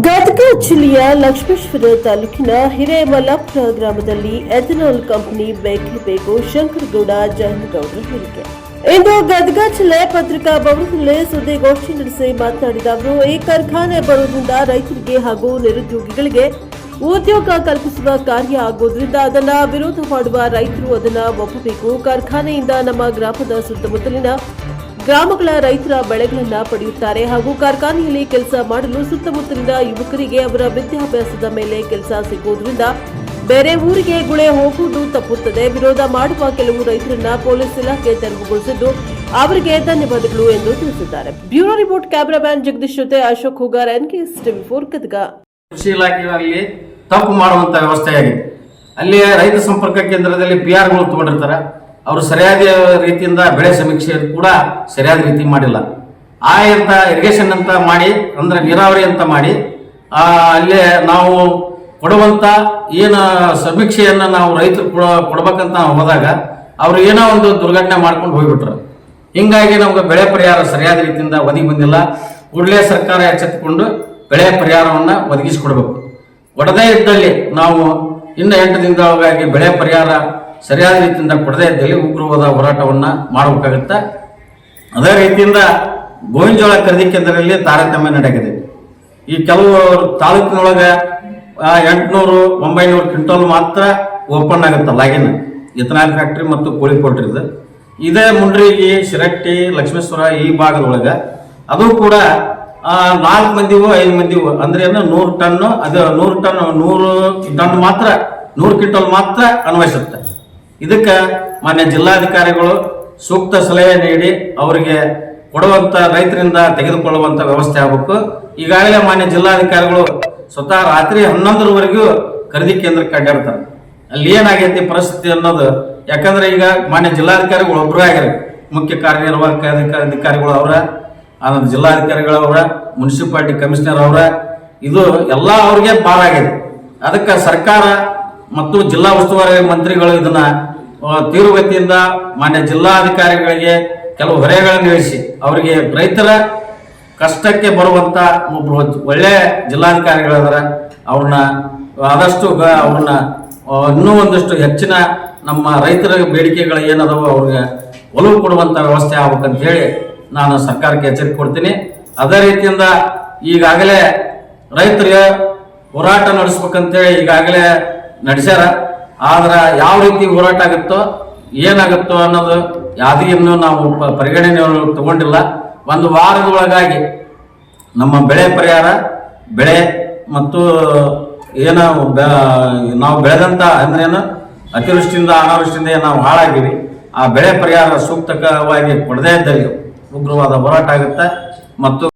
ಗದಗ ಜಿಲ್ಲೆಯ ಲಕ್ಷ್ಮೇಶ್ವರ ತಾಲೂಕಿನ ಹಿರೇಮಲ್ಲಾಪುರ ಗ್ರಾಮದಲ್ಲಿ ಎಥನಾಲ್ ಕಂಪನಿ ಬೇಕಲೇಬೇಕು ಶಂಕರಗೌಡ ಜಯನಗೌಡರ ಹೇಳಿಕೆ. ಇಂದು ಗದಗ ಜಿಲ್ಲೆ ಪತ್ರಿಕಾ ಭವನದಲ್ಲಿ ಸುದ್ದಿಗೋಷ್ಠಿ ನಡೆಸಿ ಮಾತನಾಡಿದ ಅವರು, ಈ ಕಾರ್ಖಾನೆ ಬರುವುದರಿಂದ ರೈತರಿಗೆ ಹಾಗೂ ನಿರುದ್ಯೋಗಿಗಳಿಗೆ ಉದ್ಯೋಗ ಕಲ್ಪಿಸುವ ಕಾರ್ಯ ಆಗುವುದರಿಂದ ಅದನ್ನ ವಿರೋಧ ಮಾಡುವ ರೈತರು ಅದನ್ನ ಒಪ್ಪಬೇಕು. ಕಾರ್ಖಾನೆಯಿಂದ ನಮ್ಮ ಗ್ರಾಮದ ಸುತ್ತಮುತ್ತಲಿನ ಗ್ರಾಮಗಳ ರೈತರ ಬೆಳೆಗಳನ್ನ ಪಡೆಯುತ್ತಾರೆ ಹಾಗೂ ಕಾರ್ಖಾನೆಯಲ್ಲಿ ಕೆಲಸ ಮಾಡಲು ಸುತ್ತಮುತ್ತಲಿನ ಯುವಕರಿಗೆ ಅವರ ವಿದ್ಯಾಭ್ಯಾಸದ ಮೇಲೆ ಕೆಲಸ ಸಿಗುವುದರಿಂದ ಬೇರೆ ಊರಿಗೆ ಗುಳೆ ಹೋಗುವುದು ತಪ್ಪುತ್ತದೆ. ವಿರೋಧ ಮಾಡುವ ಕೆಲವು ರೈತರನ್ನ ಪೊಲೀಸ್ ಇಲಾಖೆ ತೆರವುಗೊಳಿಸಿದ್ದು ಅವರಿಗೆ ಧನ್ಯವಾದಗಳು ಎಂದು ತಿಳಿಸಿದ್ದಾರೆ. ಬ್ಯೂರೋ ರಿಪೋರ್ಟ್ ಕ್ಯಾಮರಾಮ್ಯಾನ್ ಜಗದೀಶ್ ಜೊತೆ Ashok Hugar, NKS TV for Gadag ಕೃಷಿ ಇಲಾಖೆಯಲ್ಲಿ ತಪ್ಪು ಮಾಡುವಂತಹ ವ್ಯವಸ್ಥೆಯಾಗಿದೆ ಅಲ್ಲಿ ರೈತ ಸಂಪರ್ಕ ಕೇಂದ್ರದಲ್ಲಿ ಪಿ ಆರ್ಗಳು ತಗೊಂಡಿರ್ತಾರೆ. ಅವರು ಸರಿಯಾದ ರೀತಿಯಿಂದ ಬೆಳೆ ಸಮೀಕ್ಷೆ ಕೂಡ ಸರಿಯಾದ ರೀತಿ ಮಾಡಿಲ್ಲ. ಆ ಅಂತ ಇರಿಗೇಷನ್ ಅಂತ ಮಾಡಿ, ಅಂದ್ರೆ ನೀರಾವರಿ ಅಂತ ಮಾಡಿ ಅಲ್ಲೇ ನಾವು ಕೊಡುವಂತ ಏನು ಸಮೀಕ್ಷೆಯನ್ನು ನಾವು ರೈತರು ಕೊಡ- ಕೊಡ್ಬೇಕಂತ ನಾವು ಹೋದಾಗ ಅವ್ರು ಏನೋ ಒಂದು ದುರ್ಘಟನೆ ಮಾಡ್ಕೊಂಡು ಹೋಗ್ಬಿಟ್ರು. ಹಿಂಗಾಗಿ ನಮ್ಗೆ ಬೆಳೆ ಪರಿಹಾರ ಸರಿಯಾದ ರೀತಿಯಿಂದ ಒದಗಿ ಬಂದಿಲ್ಲ. ಕೂಡಲೇ ಸರ್ಕಾರ ಎಚ್ಚೆತ್ತುಕೊಂಡು ಬೆಳೆ ಪರಿಹಾರವನ್ನ ಒದಗಿಸಿಕೊಡ್ಬೇಕು. ಒಡದೇ ಇದ್ದಲ್ಲಿ ನಾವು ಇನ್ನು ಎಂಟು ದಿನದೊಳಗಾಗಿ ಬೆಳೆ ಪರಿಹಾರ ಸರಿಯಾದ ರೀತಿಯಿಂದ ಕೊಡದೇ ಇದ್ದಲ್ಲಿ ಉಗ್ರವಾದ ಹೋರಾಟವನ್ನು ಮಾಡಬೇಕಾಗುತ್ತೆ. ಅದೇ ರೀತಿಯಿಂದ ಗೋವಿನಜೋಳ ಖರೀದಿ ಕೇಂದ್ರದಲ್ಲಿ ತಾರತಮ್ಯ ನಡೆಯಿದೆ ಈ ಕೆಲವು ತಾಲೂಕಿನೊಳಗೆ ಎಂಟುನೂರು ಒಂಬೈನೂರು ಕ್ವಿಂಟಲ್ ಮಾತ್ರ ಓಪನ್ ಆಗುತ್ತೆ ಲಾಗಿನ್. ಇಥನಾಲ್ ಫ್ಯಾಕ್ಟ್ರಿ ಮತ್ತು ಕೋಳಿ ಇದೇ. ಮುಂಡ್ರಿಗಿ ಶಿರಟ್ಟಿ, ಲಕ್ಷ್ಮೇಶ್ವರ ಈ ಭಾಗದೊಳಗೆ ಅದು ಕೂಡ ನಾಲ್ಕು ಮಂದಿವು ಐದು ಮಂದಿವು ಅಂದ್ರೆ ಏನು ನೂರು ಟನ್ನು, ಅದು ನೂರು ಟನ್ ನೂರು ಟನ್ ಮಾತ್ರ, ನೂರು ಕ್ವಿಂಟಲ್ ಮಾತ್ರ ಅನ್ವಯಿಸುತ್ತೆ. ಇದಕ್ಕೆ ಮಾನ್ಯ ಜಿಲ್ಲಾಧಿಕಾರಿಗಳು ಸೂಕ್ತ ಸಲಹೆ ನೀಡಿ ಅವರಿಗೆ ಕೊಡುವಂತ ರೈತರಿಂದ ತೆಗೆದುಕೊಳ್ಳುವಂತ ವ್ಯವಸ್ಥೆ ಆಗಬೇಕು. ಈಗಾಗಲೇ ಮಾನ್ಯ ಜಿಲ್ಲಾಧಿಕಾರಿಗಳು ಸ್ವತಃ ರಾತ್ರಿ ಹನ್ನೊಂದರವರೆಗೂ ಖರೀದಿ ಕೇಂದ್ರಕ್ಕೆ ಅಡ್ಡಾಡ್ತಾರೆ. ಅಲ್ಲಿ ಏನಾಗೈತಿ ಪರಿಸ್ಥಿತಿ ಅನ್ನೋದು, ಯಾಕಂದ್ರೆ ಈಗ ಮಾನ್ಯ ಜಿಲ್ಲಾಧಿಕಾರಿಗಳು ಒಬ್ಬರೇ ಆಗ್ಯಾರ ಮುಖ್ಯ ಕಾರ್ಯನಿರ್ವಾಹಕ ಅಧಿಕಾರಿ ಅಧಿಕಾರಿಗಳು ಅವರ, ಆನಂದ್ ಜಿಲ್ಲಾಧಿಕಾರಿಗಳು ಅವರ, ಮುನ್ಸಿಪಾಲಿಟಿ ಕಮಿಷನರ್ ಅವರ, ಇದು ಎಲ್ಲ ಅವ್ರಿಗೆ ಆಗಿದೆ ಅದಕ್ಕೆ ಸರ್ಕಾರ ಮತ್ತು ಜಿಲ್ಲಾ ಉಸ್ತುವಾರಿ ಮಂತ್ರಿಗಳು ಇದನ್ನ ತೀವ್ರಗತಿಯಿಂದ ಮಾನ್ಯ ಜಿಲ್ಲಾಧಿಕಾರಿಗಳಿಗೆ ಕೆಲವು ಹೊರೆಗಳನ್ನು ಇಳಿಸಿ ಅವರಿಗೆ ರೈತರ ಕಷ್ಟಕ್ಕೆ ಬರುವಂತ ಒಬ್ರು ಒಳ್ಳೆ ಜಿಲ್ಲಾಧಿಕಾರಿಗಳಿದಾರೆ ಅವ್ರನ್ನ ಆದಷ್ಟು ಅವ್ರನ್ನ ಇನ್ನೂ ಒಂದಷ್ಟು ಹೆಚ್ಚಿನ ನಮ್ಮ ರೈತರ ಬೇಡಿಕೆಗಳು ಏನದವೋ ಅವ್ರಿಗೆ ಒಲವು ಕೊಡುವಂತ ವ್ಯವಸ್ಥೆ ಆಗ್ಬೇಕಂತ ಹೇಳಿ ನಾನು ಸರ್ಕಾರಕ್ಕೆ ಎಚ್ಚರಿಕೆ ಕೊಡ್ತೀನಿ. ಅದೇ ರೀತಿಯಿಂದ ಈಗಾಗಲೇ ರೈತರಿಗೆ ಹೋರಾಟ ನಡೆಸ್ಬೇಕಂತೇಳಿ ಈಗಾಗಲೇ ನಡೆಸ್ಯಾರ. ಆದ್ರೆ ಯಾವ ರೀತಿ ಹೋರಾಟ ಆಗುತ್ತೋ, ಏನಾಗುತ್ತೋ ಅನ್ನೋದು ಯಾವುದೇ ನಾವು ಪರಿಗಣನೆ ತಗೊಂಡಿಲ್ಲ. ಒಂದು ವಾರದೊಳಗಾಗಿ ನಮ್ಮ ಬೆಳೆ ಪರಿಹಾರ, ಬೆಳೆ ಮತ್ತು ಏನು ನಾವು ಬೆಳೆದಂತ ಅಂದ್ರೇನು, ಅತಿವೃಷ್ಟಿಯಿಂದ ಅನಾವೃಷ್ಟಿಯಿಂದ ನಾವು ಹಾಳಾಗಿವಿ. ಆ ಬೆಳೆ ಪರಿಹಾರ ಸೂಕ್ತಕವಾಗಿ ಕೊಡದೇ ಇದ್ದಲ್ಲಿ ಉಗ್ರವಾದ ಹೋರಾಟ ಆಗುತ್ತೆ. ಮತ್ತು